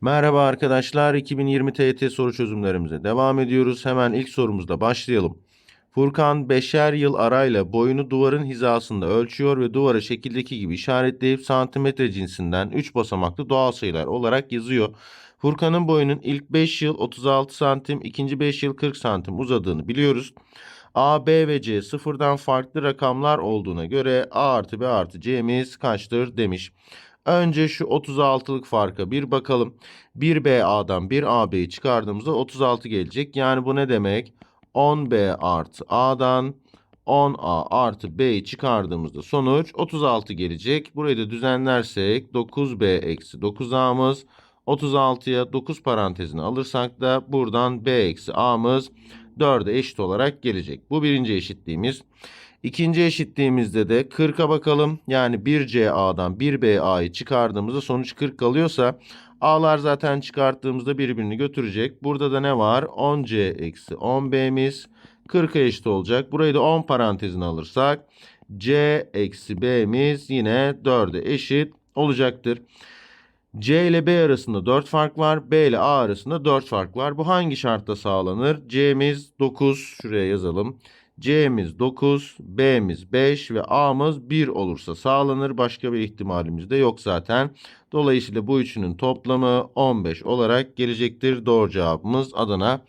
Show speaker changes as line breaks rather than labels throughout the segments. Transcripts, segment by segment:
Merhaba arkadaşlar, 2020 TYT soru çözümlerimize devam ediyoruz. Hemen ilk sorumuzda başlayalım. Furkan beşer yıl arayla boyunu duvarın hizasında ölçüyor ve duvara şekildeki gibi işaretleyip santimetre cinsinden 3 basamaklı doğal sayılar olarak yazıyor. Furkan'ın boyunun ilk 5 yıl 36 santim, ikinci 5 yıl 40 santim uzadığını biliyoruz. A, B ve C sıfırdan farklı rakamlar olduğuna göre A artı B artı C'miz kaçtır demiş. Önce şu 36'lık farka bir bakalım. 1BA'dan 1AB'yi çıkardığımızda 36 gelecek. Yani bu ne demek? 10B artı A'dan 10A artı B'yi çıkardığımızda sonuç 36 gelecek. Burayı da düzenlersek 9B eksi 9A'mız 36'ya 9 parantezini alırsak da buradan B eksi A'mız 4'e eşit olarak gelecek. Bu birinci eşitliğimiz. İkinci eşitliğimizde de 40'a bakalım. Yani 1CA'dan 1BA'yı çıkardığımızda sonuç 40 kalıyorsa A'lar zaten çıkarttığımızda birbirini götürecek. Burada da ne var? 10C eksi 10B'miz 40'a eşit olacak. Burayı da 10 parantezine alırsak C eksi B'miz yine 4'e eşit olacaktır. C ile B arasında 4 fark var. B ile A arasında 4 fark var. Bu hangi şartta sağlanır? C'miz 9. Şuraya yazalım. C'miz 9, B'miz 5 ve A'mız 1 olursa sağlanır. Başka bir ihtimalimiz de yok zaten. Dolayısıyla bu üçünün toplamı 15 olarak gelecektir. Doğru cevabımız Adana.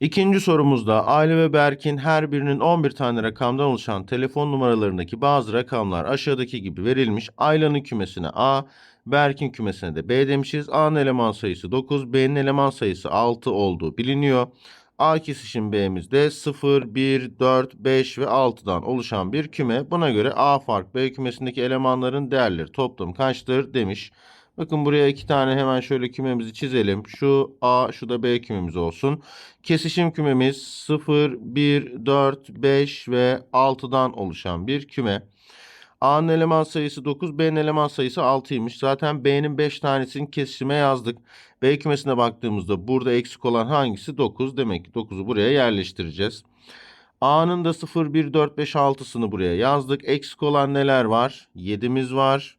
İkinci sorumuzda Aile ve Berk'in her birinin 11 tane rakamdan oluşan telefon numaralarındaki bazı rakamlar aşağıdaki gibi verilmiş. Ayla'nın kümesine A, Berk'in kümesine de B demişiz. A'nın eleman sayısı 9, B'nin eleman sayısı 6 olduğu biliniyor. A kesişim B'mizde 0, 1, 4, 5 ve 6'dan oluşan bir küme. Buna göre A fark B kümesindeki elemanların değerleri toplam kaçtır demiş. Bakın buraya iki tane hemen şöyle kümemizi çizelim. Şu A, şu da B kümemiz olsun. Kesişim kümemiz 0, 1, 4, 5 ve 6'dan oluşan bir küme. A'nın eleman sayısı 9, B'nin eleman sayısı 6'ymış. Zaten B'nin 5 tanesini kesişime yazdık. B kümesine baktığımızda burada eksik olan hangisi? 9. Demek ki 9'u buraya yerleştireceğiz. A'nın da 0, 1, 4, 5, 6'sını buraya yazdık. Eksik olan neler var? 7'miz var.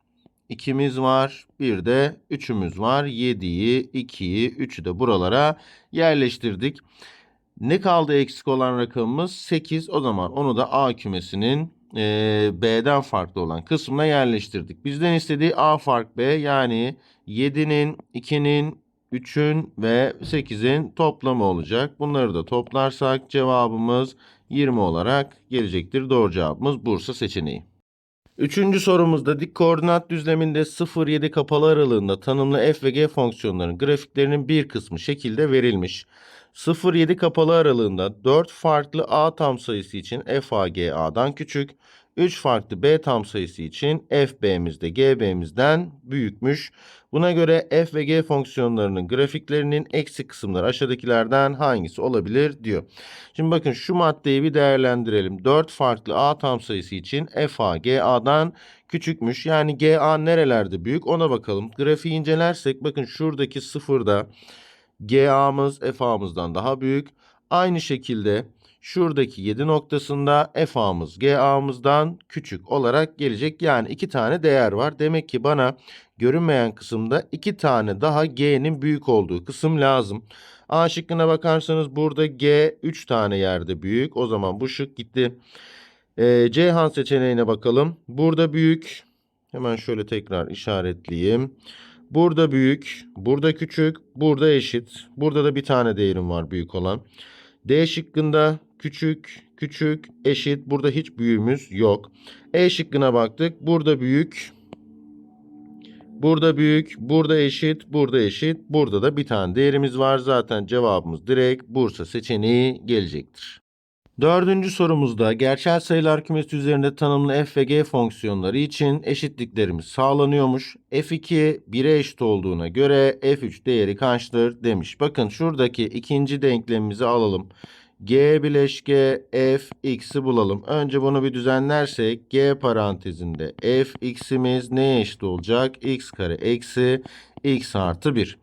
2'miz var. Bir de 3'ümüz var. 7'yi, 2'yi, 3'ü de buralara yerleştirdik. Ne kaldı eksik olan rakamımız? 8. O zaman onu da A kümesinin e, B'den farklı olan kısmına yerleştirdik. Bizden istediği A fark B yani 7'nin, 2'nin, 3'ün ve 8'in toplamı olacak. Bunları da toplarsak cevabımız 20 olarak gelecektir. Doğru cevabımız Bursa seçeneği. Üçüncü sorumuzda dik koordinat düzleminde 0-7 kapalı aralığında tanımlı f ve g fonksiyonlarının grafiklerinin bir kısmı şekilde verilmiş. 0-7 kapalı aralığında 4 farklı a tam sayısı için f a g a'dan küçük, 3 farklı b tam sayısı için f b'miz de g b'mizden büyükmüş. Buna göre f ve g fonksiyonlarının grafiklerinin eksi kısımları aşağıdakilerden hangisi olabilir diyor. Şimdi bakın şu maddeyi bir değerlendirelim. 4 farklı a tam sayısı için f a g a'dan küçükmüş. Yani g a nerelerde büyük ona bakalım. Grafiği incelersek bakın şuradaki sıfırda GA'mız FA'mızdan daha büyük. Aynı şekilde şuradaki 7 noktasında FA'mız GA'mızdan küçük olarak gelecek. Yani iki tane değer var. Demek ki bana görünmeyen kısımda iki tane daha G'nin büyük olduğu kısım lazım. A şıkkına bakarsanız burada G 3 tane yerde büyük. O zaman bu şık gitti. Ee, Ceyhan seçeneğine bakalım. Burada büyük. Hemen şöyle tekrar işaretleyeyim. Burada büyük, burada küçük, burada eşit. Burada da bir tane değerim var büyük olan. D şıkkında küçük, küçük, eşit. Burada hiç büyüğümüz yok. E şıkkına baktık. Burada büyük, burada büyük, burada eşit, burada eşit. Burada da bir tane değerimiz var. Zaten cevabımız direkt Bursa seçeneği gelecektir. Dördüncü sorumuzda gerçel sayılar kümesi üzerinde tanımlı f ve g fonksiyonları için eşitliklerimiz sağlanıyormuş. f2 1'e eşit olduğuna göre f3 değeri kaçtır demiş. Bakın şuradaki ikinci denklemimizi alalım. g bileşke f x'i bulalım. Önce bunu bir düzenlersek g parantezinde f x'imiz neye eşit olacak? x kare eksi x artı 1.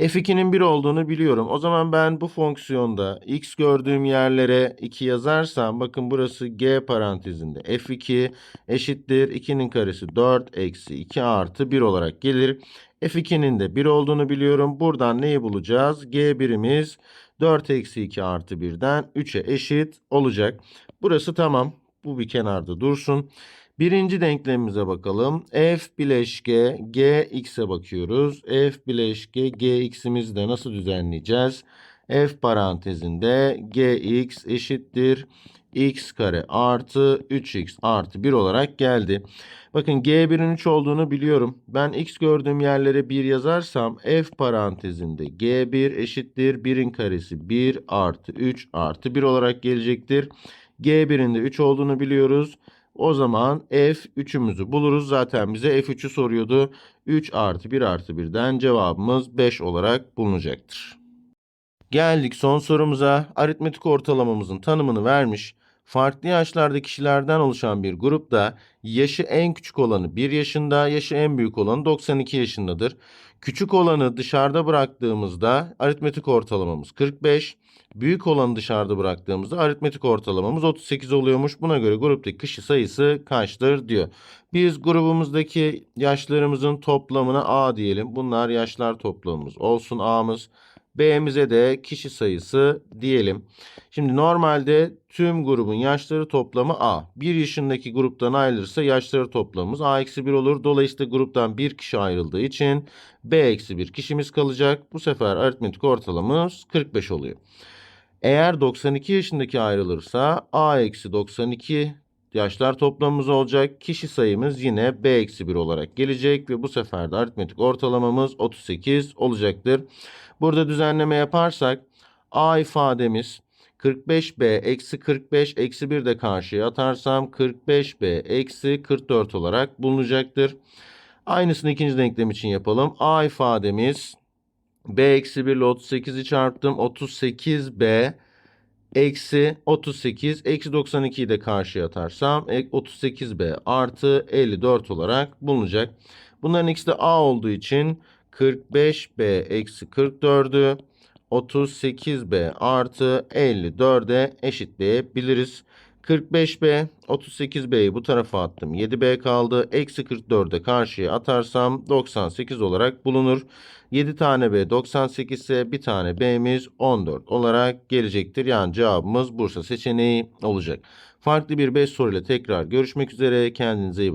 f2'nin 1 olduğunu biliyorum. O zaman ben bu fonksiyonda x gördüğüm yerlere 2 yazarsam bakın burası g parantezinde f2 eşittir 2'nin karesi 4 eksi 2 artı 1 olarak gelir. f2'nin de 1 olduğunu biliyorum. Buradan neyi bulacağız? g birimiz 4 eksi 2 artı 1'den 3'e eşit olacak. Burası tamam. Bu bir kenarda dursun. Birinci denklemimize bakalım. f bileşke gx'e bakıyoruz. f bileşke gx'imizi de nasıl düzenleyeceğiz? f parantezinde gx eşittir x kare artı 3x artı 1 olarak geldi. Bakın g1'in 3 olduğunu biliyorum. Ben x gördüğüm yerlere 1 yazarsam f parantezinde g1 eşittir 1'in karesi 1 artı 3 artı 1 olarak gelecektir. g1'in de 3 olduğunu biliyoruz. O zaman f3'ümüzü buluruz. Zaten bize f3'ü soruyordu. 3 artı 1 artı 1'den cevabımız 5 olarak bulunacaktır. Geldik son sorumuza. Aritmetik ortalamamızın tanımını vermiş. Farklı yaşlarda kişilerden oluşan bir grupta yaşı en küçük olanı 1 yaşında, yaşı en büyük olanı 92 yaşındadır. Küçük olanı dışarıda bıraktığımızda aritmetik ortalamamız 45, büyük olanı dışarıda bıraktığımızda aritmetik ortalamamız 38 oluyormuş. Buna göre gruptaki kişi sayısı kaçtır diyor. Biz grubumuzdaki yaşlarımızın toplamına A diyelim. Bunlar yaşlar toplamımız olsun A'mız. B'mize de kişi sayısı diyelim. Şimdi normalde tüm grubun yaşları toplamı A. 1 yaşındaki gruptan ayrılırsa yaşları toplamımız A eksi 1 olur. Dolayısıyla gruptan bir kişi ayrıldığı için B eksi 1 kişimiz kalacak. Bu sefer aritmetik ortalamamız 45 oluyor. Eğer 92 yaşındaki ayrılırsa A eksi 92 yaşlar toplamımız olacak. Kişi sayımız yine B eksi 1 olarak gelecek ve bu sefer de aritmetik ortalamamız 38 olacaktır. Burada düzenleme yaparsak A ifademiz 45B eksi 45 eksi 1 de karşıya atarsam 45B eksi 44 olarak bulunacaktır. Aynısını ikinci denklem için yapalım. A ifademiz B eksi 1 ile 38'i çarptım. 38B eksi 38 eksi 92'yi de karşıya atarsam 38B artı 54 olarak bulunacak. Bunların ikisi de A olduğu için 45B eksi 44'ü 38B artı 54'e eşitleyebiliriz. 45B 38B'yi bu tarafa attım. 7B kaldı. Eksi 44'e karşıya atarsam 98 olarak bulunur. 7 tane B 98 ise bir tane B'miz 14 olarak gelecektir. Yani cevabımız Bursa seçeneği olacak. Farklı bir 5 soruyla tekrar görüşmek üzere. Kendinize iyi bakın.